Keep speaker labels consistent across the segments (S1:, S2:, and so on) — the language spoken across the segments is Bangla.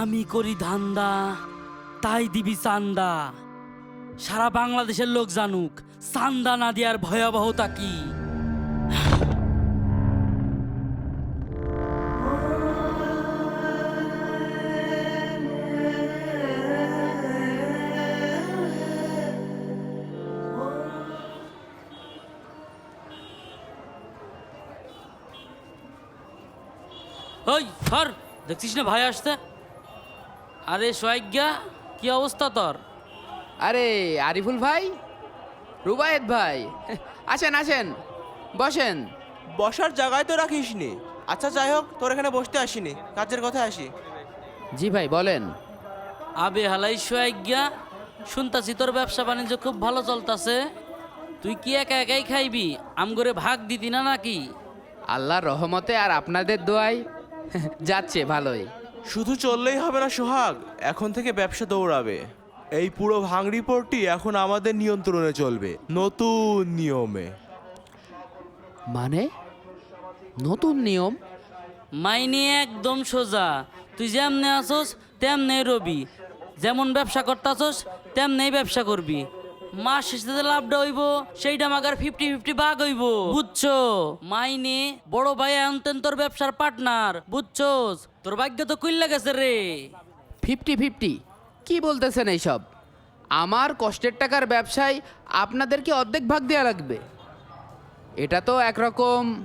S1: আমি করি ধান্দা, তাই দিবি চান্দা। সারা বাংলাদেশের লোক জানুক, চান্দা না দেওয়ার ভয়াবহতা কি? ওই দেখছিস না ভাই আসতে আরে সোয়াজ্ঞা কি অবস্থা তোর?
S2: আরে আরিফুল ভাই রুবায়েত ভাই আসেন আসেন বসেন।
S3: বসার জায়গায় তো রাখিস নি আচ্ছা যাই হোক তোর এখানে বসতে আসিনি কাজের কথা আসি।
S2: জি ভাই বলেন।
S1: আবে হালাই সোয়াজ্ঞা শুনতাছি তোর ব্যবসা বাণিজ্য খুব ভালো চলতাছে। তুই কি একা একাই খাইবি? আমগরে ভাগ দিতি না নাকি?
S2: আল্লাহর রহমতে আর আপনাদের দোয়াই যাচ্ছে ভালোই।
S3: শুধু চললেই হবে না সোহাগ এখন থেকে ব্যবসা দৌড়াবে। এই পুরো ভাঙড়ি পোর্টটি এখন আমাদের নিয়ন্ত্রণে চলবে নতুন নিয়মে।
S2: মানে? নতুন নিয়ম?
S1: মাইনে একদম সোজা। তুই যেমনে আসোস তেমনে রবি। যেমন ব্যবসা করতাছস তেমনেই ব্যবসা করবি। মাস শেষে যে লাভটা হইব সেইটা মাগার ফিফটি ফিফটি ভাগ হইব। বুঝছ? মাইনে বড় ভাই আনতেন তোর ব্যবসার পার্টনার বুঝছোস তোর ভাগ্য তো কুইল্লা গেছে রে।
S2: ফিফটি ফিফটি কি বলতেছেন এইসব? আমার কষ্টের টাকার ব্যবসায় আপনাদেরকে অর্ধেক ভাগ দেওয়া লাগবে? এটা তো একরকম।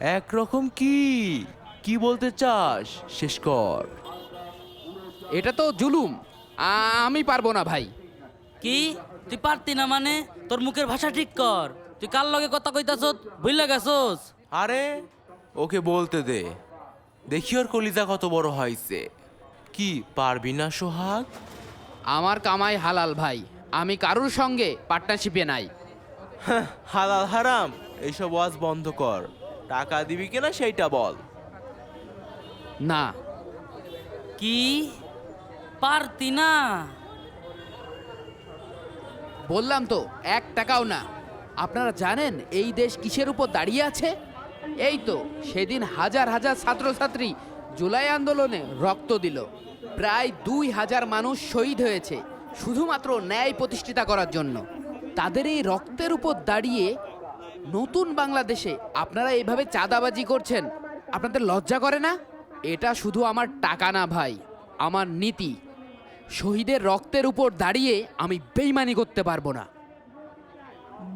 S3: একরকম কি? কি বলতে চাস? শেষ কর।
S2: এটা তো জুলুম। আ- আমি পারব না ভাই।
S1: কি? তুই পারতি না মানে? তোর মুখের ভাষা ঠিক কর। তুই কার লগে কথা কইতাছস? ভুইলা গেছস?
S3: আরে ওকে বলতে দে। দেখি ওর কলিজা কত বড় হয়েছে। কি পারবি না সোহাগ?
S2: আমার কামাই হালাল ভাই। আমি কারুর সঙ্গে পার্টনারশিপে নাই।
S3: হ্যাঁ, হালাল হারাম। এইসব ওয়াজ বন্ধ কর। টাকা দিবি কিনা সেইটা বল।
S2: না।
S1: কি? পারতি না?
S2: বললাম তো, এক টাকাও না। আপনারা জানেন এই দেশ কিসের উপর দাঁড়িয়ে আছে? এই তো, সেদিন হাজার হাজার ছাত্রছাত্রী জুলাই আন্দোলনে রক্ত দিল। প্রায় দুই হাজার মানুষ শহীদ হয়েছে, শুধুমাত্র ন্যায় প্রতিষ্ঠিতা করার জন্য। তাদের এই রক্তের উপর দাঁড়িয়ে নতুন বাংলাদেশে আপনারা এইভাবে চাঁদাবাজি করছেন, আপনাদের লজ্জা করে না? এটা শুধু আমার টাকা না, ভাই, আমার নীতি। শহীদের রক্তের উপর দাঁড়িয়ে আমি বেইমানি করতে পারব না।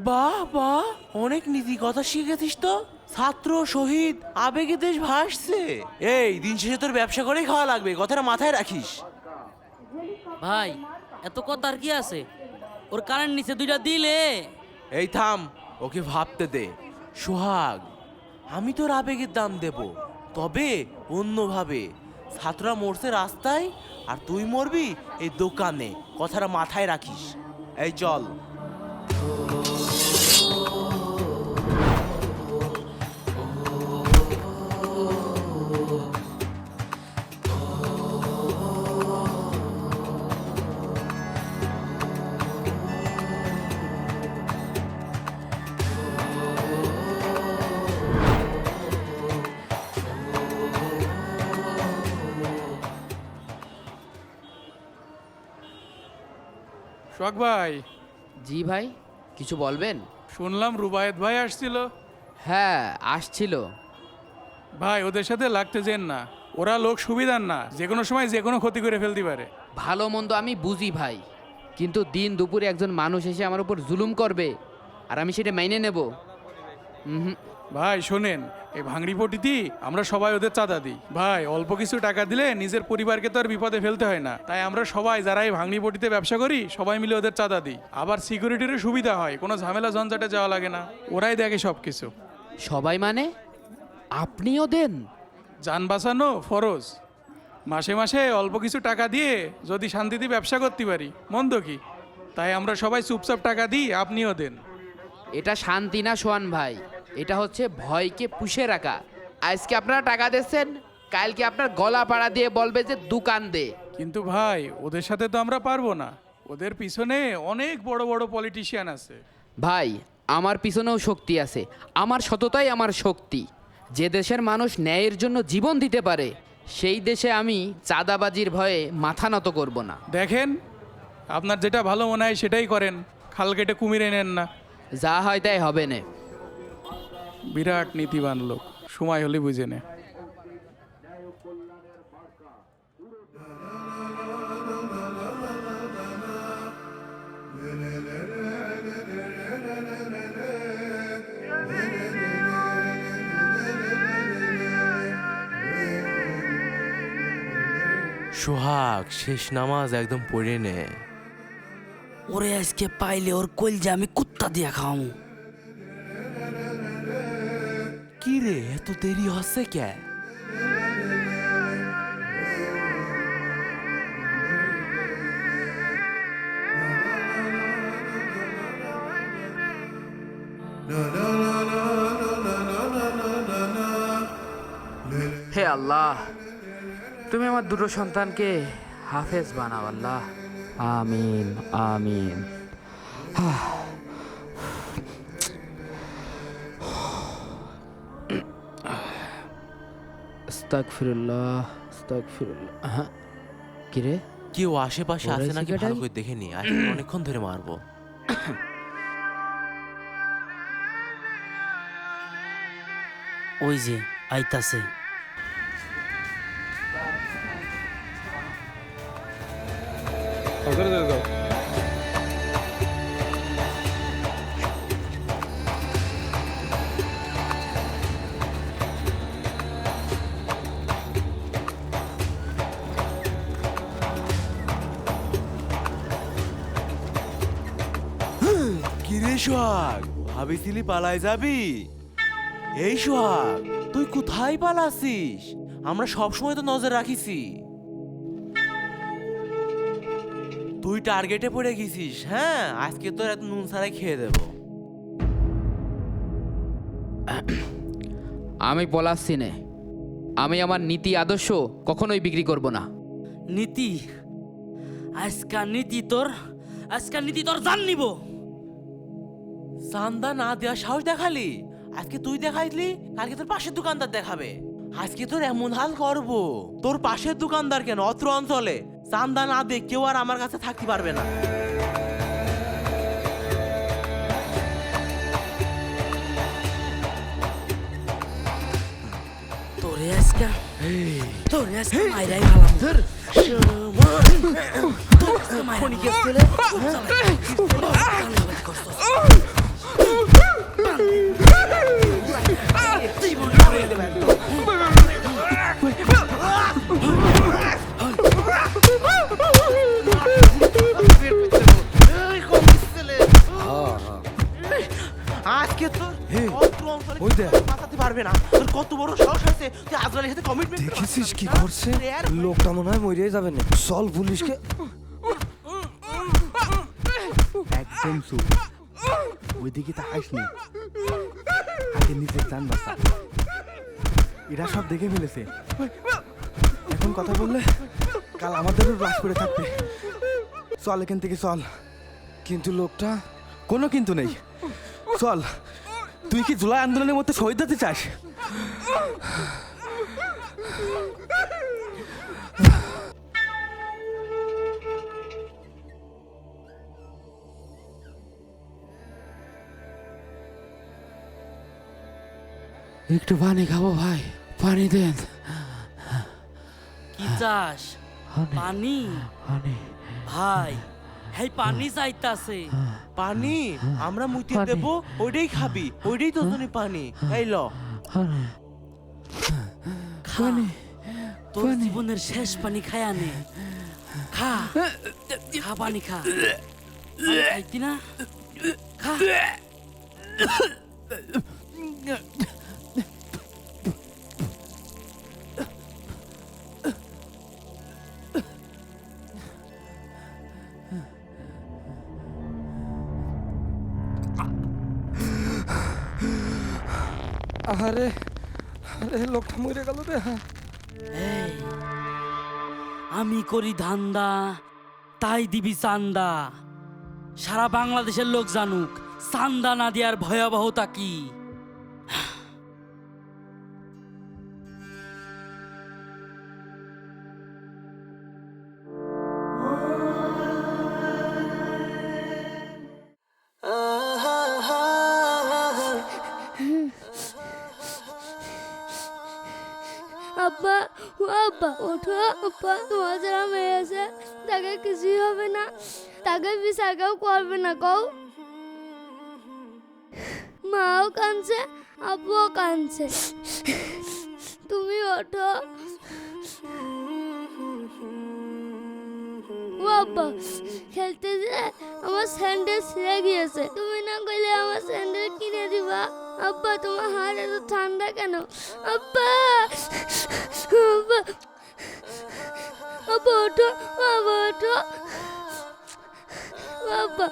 S3: বাহ বাহ অনেক নীতি কথা শিখেছিস তো। ছাত্র শহীদ আবেগে দেশ ভাসছে। এই দিন শেষে তোর ব্যবসা করেই খাওয়া লাগবে কথাটা মাথায় রাখিস।
S1: ভাই এত কথা আর কি আছে? ওর কারেন্ট নিচে দুইটা দিলে।
S3: এই থাম ওকে ভাবতে দে। সোহাগ আমি তোর আবেগের দাম দেব তবে অন্যভাবে। ছাত্ররা মরছে রাস্তায় আর তুই মরবি এই দোকানে। কথাটা মাথায় রাখিস। এই চল।
S4: শোক ভাই।
S2: জি ভাই কিছু বলবেন?
S4: শুনলাম রুবায়েত ভাই আসছিল।
S2: হ্যাঁ আসছিল।
S4: ভাই ওদের সাথে লাগতে যেন না। ওরা লোক সুবিধার না যে কোনো সময় যে কোনো ক্ষতি করে ফেলতে পারে।
S2: ভালো মন্দ আমি বুঝি ভাই কিন্তু দিন দুপুরে একজন মানুষ এসে আমার উপর জুলুম করবে আর আমি সেটা মেনে নেব। হুম
S4: ভাই শোনেন এই পটিতি আমরা সবাই ওদের চাঁদা দিই। ভাই অল্প কিছু টাকা দিলে নিজের পরিবারকে তো আর বিপদে ফেলতে হয় না। তাই আমরা সবাই যারা এই ভাঙড়ি পটিতে ব্যবসা করি সবাই মিলে ওদের চাঁদা দিই। আবার সিকিউরিটিরও সুবিধা হয় কোনো ঝামেলা ঝঞ্ঝাটে যাওয়া লাগে না। ওরাই দেখে সব কিছু
S2: সবাই মানে? আপনিও দেন?
S4: যান বাঁচানো ফরজ। মাসে মাসে অল্প কিছু টাকা দিয়ে যদি শান্তিতে ব্যবসা করতে পারি মন্দ কি? তাই আমরা সবাই চুপচাপ টাকা দিই আপনিও দেন।
S2: এটা শান্তি না সোয়ান ভাই? এটা হচ্ছে ভয়কে পুষে রাখা। আজকে আপনারা টাকা দিচ্ছেন কালকে আপনার গলা পাড়া দিয়ে বলবে যে দোকান দে।
S4: কিন্তু ভাই ওদের সাথে তো আমরা পারব না। ওদের পিছনে অনেক বড় বড় পলিটিশিয়ান আছে।
S2: ভাই আমার পিছনেও শক্তি আছে। আমার সততাই আমার শক্তি। যে দেশের মানুষ ন্যায়ের জন্য জীবন দিতে পারে সেই দেশে আমি চাঁদাবাজির ভয়ে মাথা নত করব না।
S4: দেখেন আপনার যেটা ভালো মনে হয় সেটাই করেন। খাল কেটে কুমিরে নেন না।
S2: যা হয় তাই হবে না।
S4: বিরাট নীতিবান লোক। সময় হলে বুঝে নে।
S3: সোহাগ শেষ নামাজ একদম পড়ে নে।
S1: ওরে আজকে পাইলে ওর কলজা আমি কুত্তা দিয়া খাওয়ামু।
S3: কি রে এত দেরি হচ্ছে কে
S2: হে আল্লাহ তুমি আমার দুটো সন্তানকে হাফেজ বানাও আল্লাহ। আমিন আমিন। আস্তাগফিরুল্লাহ আস্তাগফিরুল্লাহ। হ্যাঁ কি রে
S3: কেউ আশেপাশে আছে নাকি? ভালো করে দেখে নি। আজকে অনেকক্ষণ ধরে মারবো।
S1: ওই যে আইতাছে।
S3: কিরে সোহাগ ভাবিছিলি পালাই যাবি? এই সোহাগ তুই কোথায় পালাছিস আমরা সব সময় তো নজর রাখিছি। তুই টার্গেটে পড়ে গেছিস হ্যাঁ? আজকে তোর এত নুন ছাড়াই খেয়ে দেবো।
S2: আমি পলাচ্ছি নে। আমি আমার নীতি আদর্শ কখনোই বিক্রি করব না।
S1: নীতি? আজকা নীতি তোর আজকা নীতি তোর জান নিব।
S3: চান্দা না দেওয়া সাহস দেখালি? আজকে তুই দেখাইলি কালকে তোর পাশের দোকানদার দেখাবে। আজকে তোর এমন হাল করব। তোর পাশের দোকানদার কেন? অত্র অঞ্চলে। চান্দা না দিয়ে কেউ আর আমার কাছে থাকতে পারবে না।
S1: তোরে আজকা তোরে আজকা মাইরাই ভালাম ধর।
S3: আজকে পারবে না। তোর কত বড় সাহস আছে? তুই আজরালের সাথে কমিটমেন্ট
S5: দেখেছিস কি করছে? লোকটা মনে হয় মরিয়ে যাবে না চল পুলিশকে।
S6: একদম চুপ। ওইদিকে তাকাইস নি। আগে নিজের যান বাঁচা। এরা সব দেখে ফেলেছে। এখন কথা বললে কাল আমাদেরও বাস করে থাকবে। চল এখান থেকে চল।
S5: কিন্তু লোকটা
S6: কোনো কিন্তু নেই। চল। তুই কি জুলাই আন্দোলনের মধ্যে শহীদ হতে চাস?
S2: একটু পানি খাব ভাই পানি দেন।
S1: কি চাস? পানি? ভাই হেই পানি চাইতাছে
S3: পানি? আমরা মুইতে দেব ওইটাই খাবি ওইটাই তোর জন্য পানি। এই ল।
S1: খা। তোর জীবনের শেষ পানি খায়া নে। খা। খা পানি খা। খাইতি না? খা।
S5: আরে লোকটা মরে গেল রে
S1: এই, আমি করি ধান্দা তাই দিবি চান্দা। সারা বাংলাদেশের লোক জানুক চান্দা না দেওয়ার ভয়াবহতা কি?
S7: তোমার মেয়ে আছে, তাকে কিছুই হবে না। তাকে বিচার কেউ করবে না, কও। মাও কাঁদছে, আব্বুও কাঁদছে। তুমি ওঠো। ও আব্বা, খেলতে যে আমার স্যান্ডেল ছিঁড়ে গিয়েছে। তুমি না কইলে আমার স্যান্ডেল কিনে দিবা? আব্বা, তোমার হাত এত ঠান্ডা কেন? আব্বা আব্বা। বাবা